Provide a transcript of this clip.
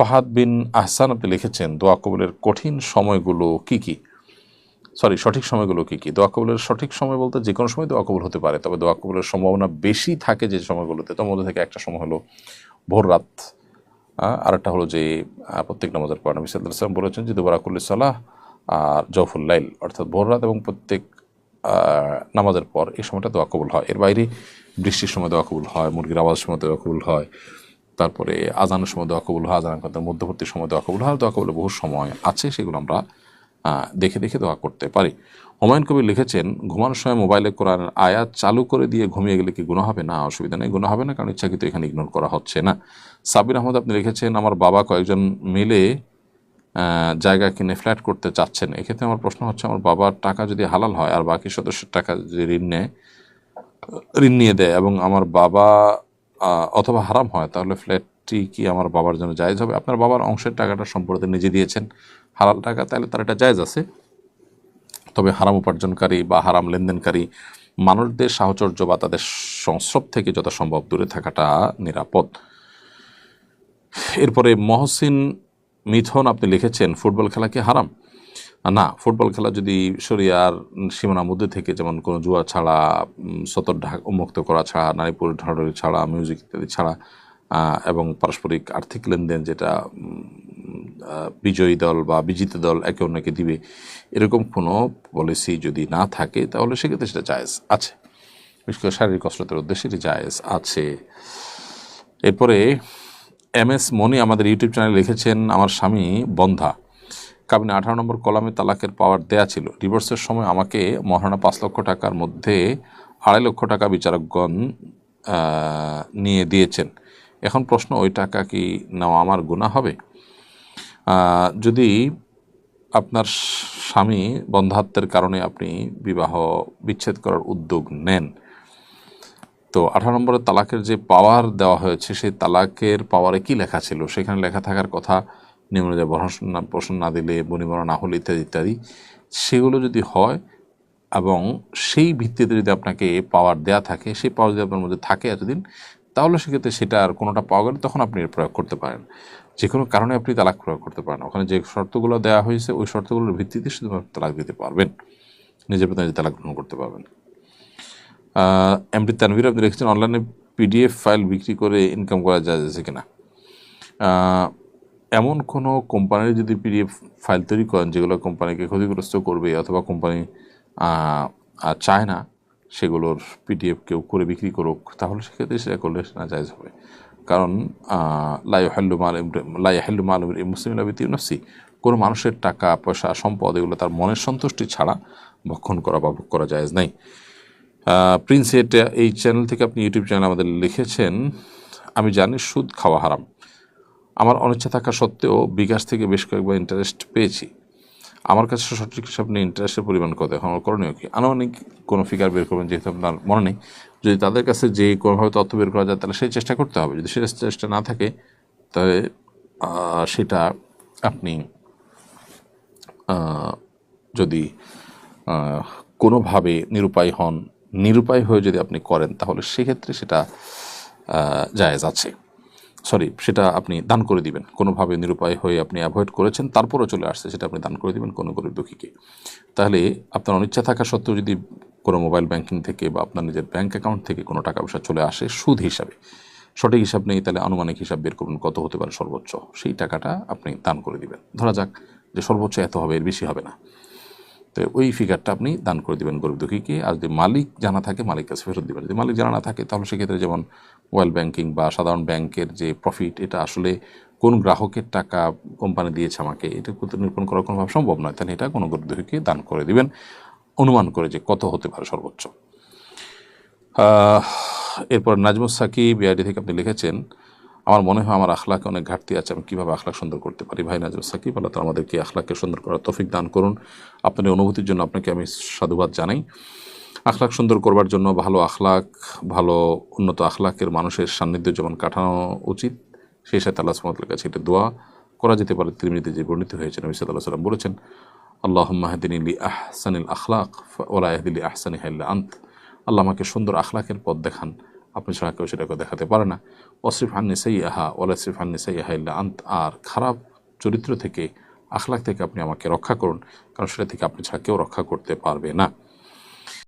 ফাহাদ বিন আহসান আপনি লিখেছেন দোয়া কবুলের কঠিন সময়গুলো কি কি? সরি সঠিক সময়গুলো কি কি? দোয়া কবুলের সঠিক সময় বলতে যে কোনো সময় দোয়া কবুল হতে পারে তবে দোয়া কবুলের সম্ভাবনা বেশি থাকে যে সময়গুলোতে। তার মধ্যে থেকে একটা সময় হলো ভোর রাত। আহ, আরেকটা হলো যে প্রত্যেক নামাজের পর নবী সাল্লাম বলেছেন যে দুবারাকুল্লি সালাহ আর জফুল লাইল। অর্থাৎ ভোর রাত এবং প্রত্যেক নামাজের পর এই সময়টা দোয়া কবুল হয়। এর বাইরে বৃষ্টির সময় দোয়া কবুল হয় মুরগির আওয়াজের সময় দোয়া কবুল হয়। তারপরে আজানের সময় দোয়া কবুল হয় আজান করতে মধ্যবর্তী সময় দোয়া কবুল হয়, দোয়া কবুলের বহু সময় আছে, সেগুলো আমরা দেখে দেখে দোয়া করতে পারি। হুমায়ুন কবির লিখেছেন, ঘুমানোর সময় মোবাইলে কোরআনের আয়াত চালু করে দিয়ে ঘুমিয়ে গেলে কি গুণা হবে? না, অসুবিধা নেই গুণা হবে না, কারণ ইচ্ছাকৃত এখানে ইগনোর করা হচ্ছে না। সাবির আহমদ আপনি লিখেছেন, আমার বাবা কয়েকজন মিলে জায়গা কিনে ফ্ল্যাট করতে চাচ্ছেন। এক্ষেত্রে আমার প্রশ্ন হচ্ছে, আমার বাবার টাকা যদি হালাল হয় আর বাকি সদস্যের টাকা যদি ঋণ নেয়, ঋণ নিয়ে দেয় এবং আমার বাবা অথবা হারাম হয়, তাহলে ফ্ল্যাটটি কি আমার বাবার জন্য জায়েজ হবে? আপনার বাবার অংশের টাকাটা সম্পর্কে নিজে দিয়েছেন। হালাল টাকা, তাহলে তার এটা জায়েজ আছে। তবে হারাম উপার্জনকারী বা হারাম লেনদেনকারী মানুষদের সাহচর্য বা তাদের সংস্রব থেকে যত সম্ভব দূরে থাকাটা নিরাপদ। এরপরে মহসিন মিথন আপনি লিখেছেন, ফুটবল খেলা কি হারাম? না, ফুটবল খেলা যদি শরিয়ার সীমানার মধ্যে থেকে যেমন কোনো জুয়া ছাড়া সতর ঢাক উন্মুক্ত করা ছাড়া, নারীপুর ঢাড়ি ছাড়া মিউজিক ইত্যাদি ছাড়া এবং পারস্পরিক আর্থিক লেনদেন যেটা বিজয়ী দল বা বিজিত দল একে অন্যকে দিবে, এরকম কোনো পলিসি যদি না থাকে, তাহলে সেক্ষেত্রে সেটা জায়েজ আছে। বিশেষ করে শারীরিক কসরতের উদ্দেশ্যে এটি জায়েজ আছে। এরপরে এম এস মনি আমাদের ইউটিউব চ্যানেলে লিখেছেন, আমার স্বামী বন্ধা। কাবিনে আঠারো নম্বর কলামে তালাকের পাওয়ার দেয়া ছিল। ডিভোর্সের সময় আমাকে মহারণা পাঁচ লক্ষ টাকার মধ্যে আড়াই লক্ষ টাকা বিচারকগণ নিয়ে দিয়েছেন। এখন প্রশ্ন, ওই টাকা কি নেওয়া আমার গুণা হবে? যদি আপনার স্বামী বন্ধাত্বের কারণে আপনি বিবাহ বিচ্ছেদ করার উদ্যোগ নেন, তো আঠারো নম্বরে তালাকের যে পাওয়ার দেওয়া হয়েছে, সেই তালাকের পাওয়ারে কি লেখা ছিল? সেখানে লেখা থাকার কথা নিয়ম অনুযায়ী প্রশ্ন না প্রশ্ন না দিলে বনিবরা না হলে ইত্যাদি ইত্যাদি, সেগুলো যদি হয় এবং সেই ভিত্তিতে যদি আপনাকে পাওয়ার দেয়া থাকে, সেই পাওয়ার যদি আপনার মধ্যে থাকে এতদিন, তাহলে সেক্ষেত্রে সেটা আর কোনোটা পাওয়া গেলে তখন আপনি এর প্রয়োগ করতে পারেন। যে কোনো কারণে আপনি তালাক প্রয়োগ করতে পারেন। ওখানে যে শর্তগুলো দেওয়া হয়েছে, ওই শর্তগুলোর ভিত্তিতে শুধুমাত্র তালাক দিতে পারবেন। নিজের বেতনে নিজে তালাক গ্রহণ করতে পারবেন। এমডি তানভীর আপনি রেখেছেন অনলাইনে পিডিএফ ফাইল বিক্রি করে ইনকাম করা যায় কিনা? এমন কোনো কোম্পানির যদি পিডিএফ ফাইল তৈরি করেন যেগুলো কোম্পানিকে ক্ষতিগ্রস্ত করবে অথবা কোম্পানি চায় না সেগুলোর পিডিএফ কেউ করে বিক্রি করুক তাহলে সেক্ষেত্রে সেটা করলে সেটা জায়জ হবে। কারণ লাই হেল্লু মাল লাই হেল্লু মাল মুসলিম লাবিতি কোনো মানুষের টাকা পয়সা সম্পদ এগুলো তার মনের সন্তুষ্টি ছাড়া ভক্ষণ করা বা ভোগ করা জায়েজ নাই। আহ, প্রিন্স এটা এই চ্যানেল থেকে আপনি ইউটিউব চ্যানেল আমাদের লিখেছেন আমি জানি সুদ খাওয়া হারাম। আমার অনিচ্ছা থাকা সত্ত্বেও বিকাশ থেকে বেশ কয়েকবার ইন্টারেস্ট পেয়েছি। আমার কাছে সঠিক হিসাব নেই ইন্টারেস্টের পরিমাণ কত এখন করণীয় কি? আনুমানিক কোনো ফিগার বের করবেন যেহেতু আপনার মনে নেই। যদি তাদের কাছে যে কোনোভাবে তথ্য বের করা যায় তাহলে সেই চেষ্টা করতে হবে। যদি সেই চেষ্টা না থাকে আহ, সেটা আপনি যদি কোনোভাবে নিরুপায় হন নিরুপায় হয়ে যদি আপনি করেন তাহলে সেক্ষেত্রে সেটা জায়েজ আছে। সরি সেটা আপনি দান করে দিবেন। কোনোভাবে নিরুপায় হয়ে আপনি অ্যাভয়েড করেছেন, তারপরও চলে আসছে, সেটা আপনি দান করে দিবেন কোনো গরিব দুঃখীকে। তাহলে আপনার অনিচ্ছা থাকা সত্ত্বেও যদি কোনো মোবাইল ব্যাংকিং থেকে বা আপনার নিজের ব্যাংক অ্যাকাউন্ট থেকে কোনো টাকা পয়সা চলে আসে সুদ হিসাবে, সঠিক হিসাব নেই, তাহলে আনুমানিক হিসাব বের করুন কত হতে পারে সর্বোচ্চ, সেই টাকাটা আপনি দান করে দিবেন। ধরা যাক যে সর্বোচ্চ এত হবে, এর বেশি হবে না। তো ওই ফিগারটা আপনি দান করে দেবেন গরিব দুঃখীকে। আর যদি মালিক জানা থাকে, মালিক কাছে ফেরত দিবেন। যদি মালিক জানা না থাকে, তাহলে সেক্ষেত্রে যেমন মোবাইল ব্যাংকিং বা সাধারণ ব্যাংকের যে প্রফিট এটা আসলে কোন গ্রাহকের টাকা কোম্পানি দিয়েছে আমাকে, এটা নিরূপণ করা কোনোভাবে সম্ভব নয়। তাহলে এটা কোনো গরিব দুঃখীকে দান করে দিবেন। অনুমান করে যে কত হতে পারে সর্বোচ্চ। এরপর নাজমুস সাকি বিআইডি থেকে আপনি লিখেছেন আমার মনে হয় আমার আখলাকে অনেক ঘাটতি আছে আমি কীভাবে আখলাক সুন্দর করতে পারি। ভাই নাজমুস সাকিব, আল্লাহ তালা আমাদেরকে আখলাককে সুন্দর করার তফিক দান করুন। আপনার অনুভূতির জন্য আপনাকে আমি সাধুবাদ জানাই। আখলাক সুন্দর করবার জন্য ভালো আখলাক, ভালো উন্নত আখলাকের মানুষের সান্নিধ্য যেমন কাটানো উচিত, সেই সাথে আল্লাহ সুমতলের কাছে এটা দোয়া করা যেতে পারে। তিরমিতে যে বর্ণিত হয়েছে, নবী সাল্লাহ সাল্লাম বলেছেন আল্লাহ মাহদিনী আহসানিল আখলাক ওলাহদিলি আহসানি হাল্লা আন্ত। আল্লাহ আমাকে সুন্দর আখলাকের পথ দেখান। আপনি ছাড়া কেউ সেটাকে দেখাতে পারে না। অশ্রিফ হান্নি সাই আহা ওলাসরিফ হান্নি সাই আহা ইল্লা আন্ত। আর খারাপ চরিত্র থেকে, আখলাখ থেকে আপনি আমাকে রক্ষা করুন, কারণ সেটা থেকে আপনি ছাড়া কেউ রক্ষা করতে পারবে না।